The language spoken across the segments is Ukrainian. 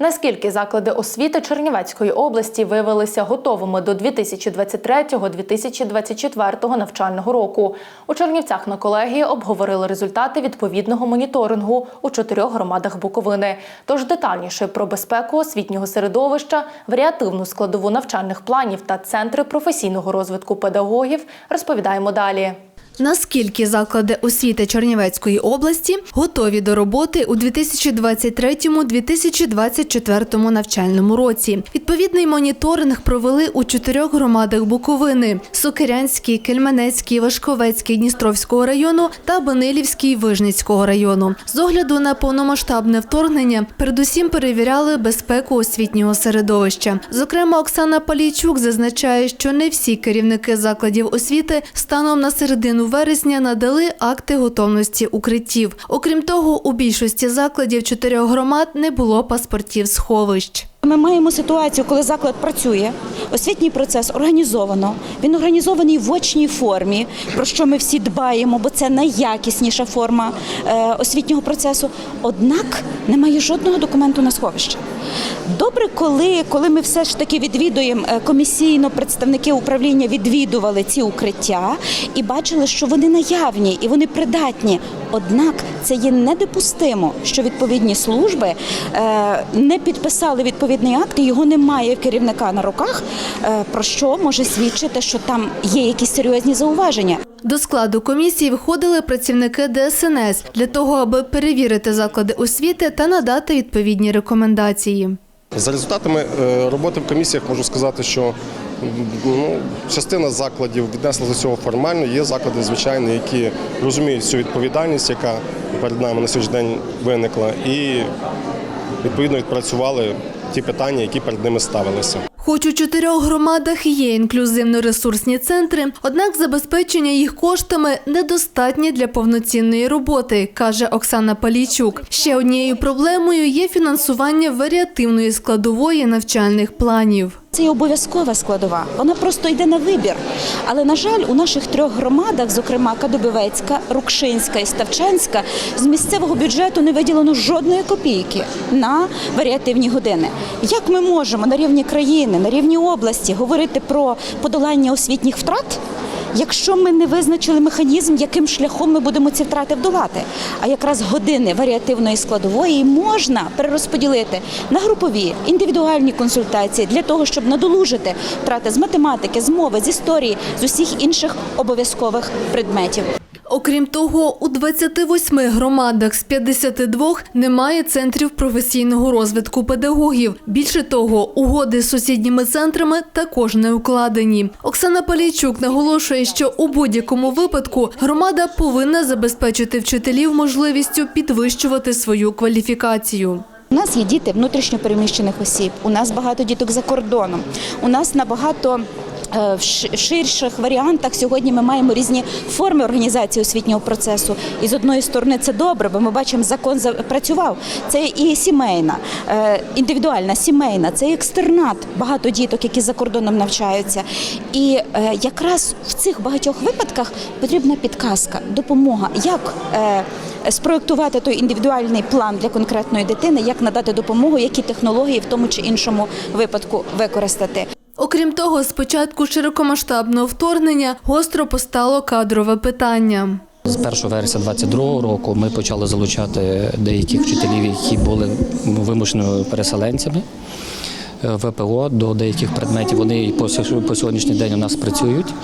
Наскільки заклади освіти Чернівецької області виявилися готовими до 2023-2024 навчального року? У Чернівцях на колегії обговорили результати відповідного моніторингу у чотирьох громадах Буковини. Тож детальніше про безпеку освітнього середовища, варіативну складову навчальних планів та центри професійного розвитку педагогів розповідаємо далі. Наскільки заклади освіти Чернівецької області готові до роботи у 2023-2024 навчальному році? Відповідний моніторинг провели у чотирьох громадах Буковини: Сокирянський, Кельменецький, Вашковецький Дністровського району та Банилівський Вижницького району. З огляду на повномасштабне вторгнення, передусім перевіряли безпеку освітнього середовища. Зокрема, Оксана Палійчук зазначає, що не всі керівники закладів освіти станом на середину вересня надали акти готовності укриттів. Окрім того, у більшості закладів чотирьох громад не було паспортів сховищ. Ми маємо ситуацію, коли заклад працює, освітній процес організовано. Він організований в очній формі, про що ми всі дбаємо, бо це найякісніша форма е, освітнього процесу. Однак немає жодного документу на сховище. Добре, коли, коли ми все ж таки відвідуємо е, комісійно, представники управління відвідували ці укриття і бачили, що вони наявні і вони придатні. Однак це є недопустимо, що відповідні служби е, не підписали відповідний акт, і його немає керівника на руках, е, про що може свідчити, що там є якісь серйозні зауваження. До складу комісії входили працівники ДСНС для того, аби перевірити заклади освіти та надати відповідні рекомендації. За результатами е, роботи в комісіях можу сказати, що ну, частина закладів віднесла до цього формально. Є заклади, звичайно, які розуміють всю відповідальність, яка перед нами на сьогоднішній день виникла, і відповідно відпрацювали ті питання, які перед ними ставилися. Хоч у чотирьох громадах є інклюзивно-ресурсні центри, однак забезпечення їх коштами недостатнє для повноцінної роботи, каже Оксана Палійчук. Ще однією проблемою є фінансування варіативної складової навчальних планів. Це є обов'язкова складова, вона просто йде на вибір. Але на жаль, у наших трьох громадах, зокрема Кадубівецька, Рукшинська і Ставчанська, з місцевого бюджету не виділено жодної копійки на варіативні години. Як ми можемо на рівні країни, на рівні області говорити про подолання освітніх втрат? Якщо ми не визначили механізм, яким шляхом ми будемо ці втрати вдолати, а якраз години варіативної складової можна перерозподілити на групові індивідуальні консультації для того, щоб надолужити втрати з математики, з мови, з історії, з усіх інших обов'язкових предметів. Окрім того, у 28 громадах з 52 немає центрів професійного розвитку педагогів. Більше того, угоди з сусідніми центрами також не укладені. Оксана Палійчук наголошує, що у будь-якому випадку громада повинна забезпечити вчителів можливістю підвищувати свою кваліфікацію. У нас є діти внутрішньопереміщених осіб, у нас багато діток за кордоном, у нас набагато. Е, В ширших варіантах сьогодні ми маємо різні форми організації освітнього процесу. І з одної сторони це добре, бо ми бачимо, закон запрацював. Це і сімейна, е, індивідуальна, сімейна, це екстернат. Багато діток, які за кордоном навчаються. І е, якраз в цих багатьох випадках потрібна підказка, допомога, як спроектувати той індивідуальний план для конкретної дитини, як надати допомогу, які технології в тому чи іншому випадку використати. Окрім того, з початку широкомасштабного вторгнення гостро постало кадрове питання. З 1 вересня 2022 року ми почали залучати деяких вчителів, які були вимушеними переселенцями. е, ВПО до деяких предметів. Вони по сьогоднішній день у нас працюють.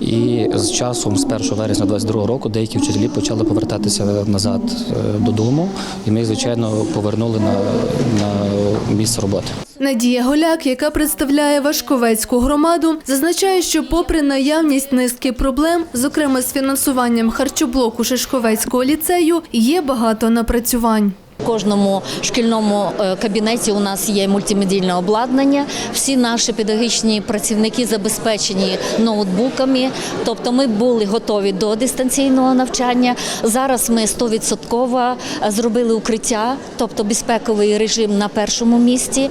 І з часом, з 1 вересня 2022 року, деякі вчителі почали повертатися назад е, додому, і ми, звичайно, повернули на, на місце роботи. Надія Голяк, яка представляє Вашковецьку громаду, зазначає, що попри наявність низки проблем, зокрема з фінансуванням харчоблоку Шишковецького ліцею, є багато напрацювань. В кожному шкільному е, кабінеті у нас є мультимедійне обладнання. Всі наші педагогічні працівники забезпечені ноутбуками. Тобто, ми були готові до дистанційного навчання. Зараз ми 100% зробили укриття, тобто безпековий режим на першому місці.